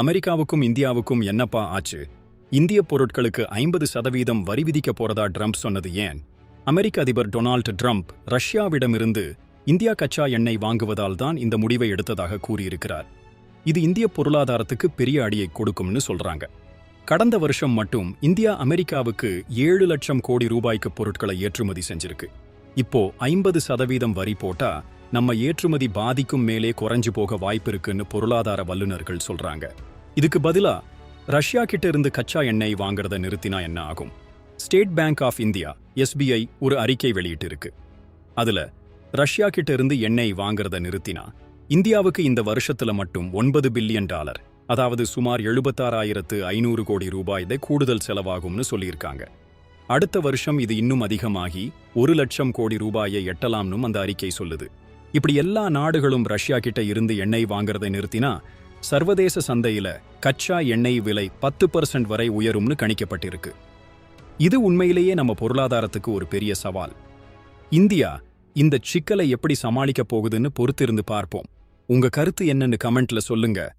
அமெரிக்காவுக்கும் இந்தியாவுக்கும் என்னப்பா ஆச்சு? இந்திய பொருட்களுக்கு ஐம்பது சதவீதம் வரி விதிக்க போறதா ட்ரம்ப் சொன்னது ஏன்? அமெரிக்க அதிபர் டொனால்ட் ட்ரம்ப் ரஷ்யாவிடமிருந்து இந்தியா கச்சா எண்ணெய் வாங்குவதால் தான் இந்த முடிவை எடுத்ததாக கூறியிருக்கிறார். இது இந்திய பொருளாதாரத்துக்கு பெரிய அடியை கொடுக்கும்னு சொல்றாங்க. கடந்த வருஷம் மட்டும் இந்தியா அமெரிக்காவுக்கு ஏழு லட்சம் கோடி ரூபாய்க்கு பொருட்களை ஏற்றுமதி செஞ்சிருக்கு. இப்போ ஐம்பது சதவீதம் வரி போட்டா நம்ம ஏற்றுமதி பாதிக்கும் மேலே குறைஞ்சு போக வாய்ப்பிருக்குன்னு பொருளாதார வல்லுநர்கள் சொல்றாங்க. இதுக்கு பதிலா ரஷ்யா கிட்ட இருந்து கச்சா எண்ணெய் வாங்குறத நிறுத்தினா என்ன ஆகும்? State Bank of India SBI ஒரு அறிக்கை வெளியிட்டிருக்கு. அதுல ரஷ்யா கிட்ட இருந்து எண்ணெய் வாங்குறத நிறுத்தினா இந்தியாவுக்கு இந்த வருஷத்துல மட்டும் ஒன்பது பில்லியன் டாலர் அதாவது சுமார் எழுபத்தாறாயிரத்து ஐநூறு கோடி ரூபாய் கூடுதல் செலவாகும்னு சொல்லியிருக்காங்க. அடுத்த வருஷம் இது இன்னும் அதிகமாகி ஒரு லட்சம் கோடி ரூபாயை எட்டலாம்னும் அந்த அறிக்கை சொல்லுது. இப்படி எல்லா நாடுகளும் ரஷ்யா கிட்ட இருந்து எண்ணெய் வாங்குறதை நிறுத்தினா சர்வதேச சந்தையில கச்சா எண்ணெய் விலை பத்து பர்சன்ட் வரை உயரும்னு கணிக்கப்பட்டிருக்கு. இது உண்மையிலேயே நம்ம பொருளாதாரத்துக்கு ஒரு பெரிய சவால். இந்தியா இந்த சிக்கலை எப்படி சமாளிக்க போகுதுன்னு பொறுத்திருந்து பார்ப்போம். உங்க கருத்து என்னன்னு கமெண்ட்ல சொல்லுங்க.